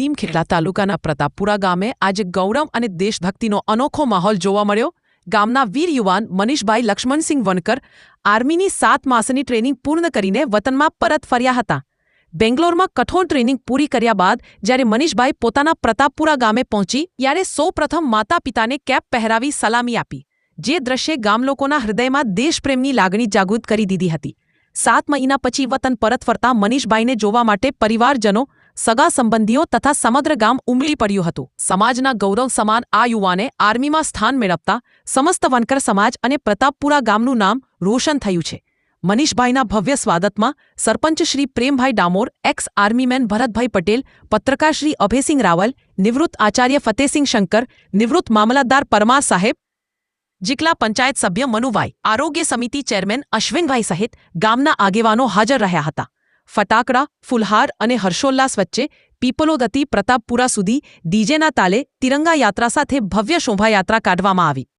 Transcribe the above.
લીમખેડા તાલુકાના પ્રતાપપુરા ગામે આજે ગૌરવ અને દેશભક્તિનો અનોખો માહોલ જોવા મળ્યો. ગામના વીર યુવાન મનીષભાઈ લક્ષ્મણસિંહ વનકર આર્મીની સાત માસની ટ્રેનિંગ પૂર્ણ કરીને વતનમાં પરત ફર્યા હતા. બેંગ્લોરમાં કઠોર ટ્રેનિંગ પૂરી કર્યા બાદ જ્યારે મનીષભાઈ પોતાના પ્રતાપપુરા ગામે પહોંચી ત્યારે સૌપ્રથમ માતા પિતાને કેપ પહેરાવી સલામી આપી, જે દ્રશ્ય ગામલોકોના હૃદયમાં દેશપ્રેમની લાગણી જાગૃત કરી દીધી હતી. સાત મહિના પછી વતન પરત ફરતા મનીષભાઈને જોવા માટે પરિવારજનો સગા સંબંધીઓ તથા સમગ્ર ગામ ઉમળી પડ્યું હતું. સમાજના ગૌરવ સમાન આ યુવાને આર્મીમાં સ્થાન મેળવતા સમસ્ત વનકર સમાજ અને પ્રતાપપુરા ગામનું નામ રોશન થયું છે. મનીષભાઈના ભવ્ય સ્વાગતમાં સરપંચ શ્રી પ્રેમભાઈ ડામોર એક્સ આર્મીમેન ભરતભાઈ પટેલ, પત્રકાર શ્રી અભયસિંહ રાવલ, નિવૃત્ત આચાર્ય ફતેહસિંહ શંકર, નિવૃત્ત મામલતદાર પરમાર સાહેબ જિકલા પંચાયત સભ્ય મનુભાઈ, આરોગ્ય સમિતિ ચેરમેન અશ્વિનભાઈ સહિત ગામના આગેવાનો હાજર રહ્યા હતા. ફટાકડા, ફુલહાર અને હર્ષોલ્લાસ વચ્ચે પીપલોદતી પ્રતાપપુરા સુધી ડીજેના તાલે તિરંગા યાત્રા સાથે ભવ્ય શોભાયાત્રા કાઢવામાં આવી.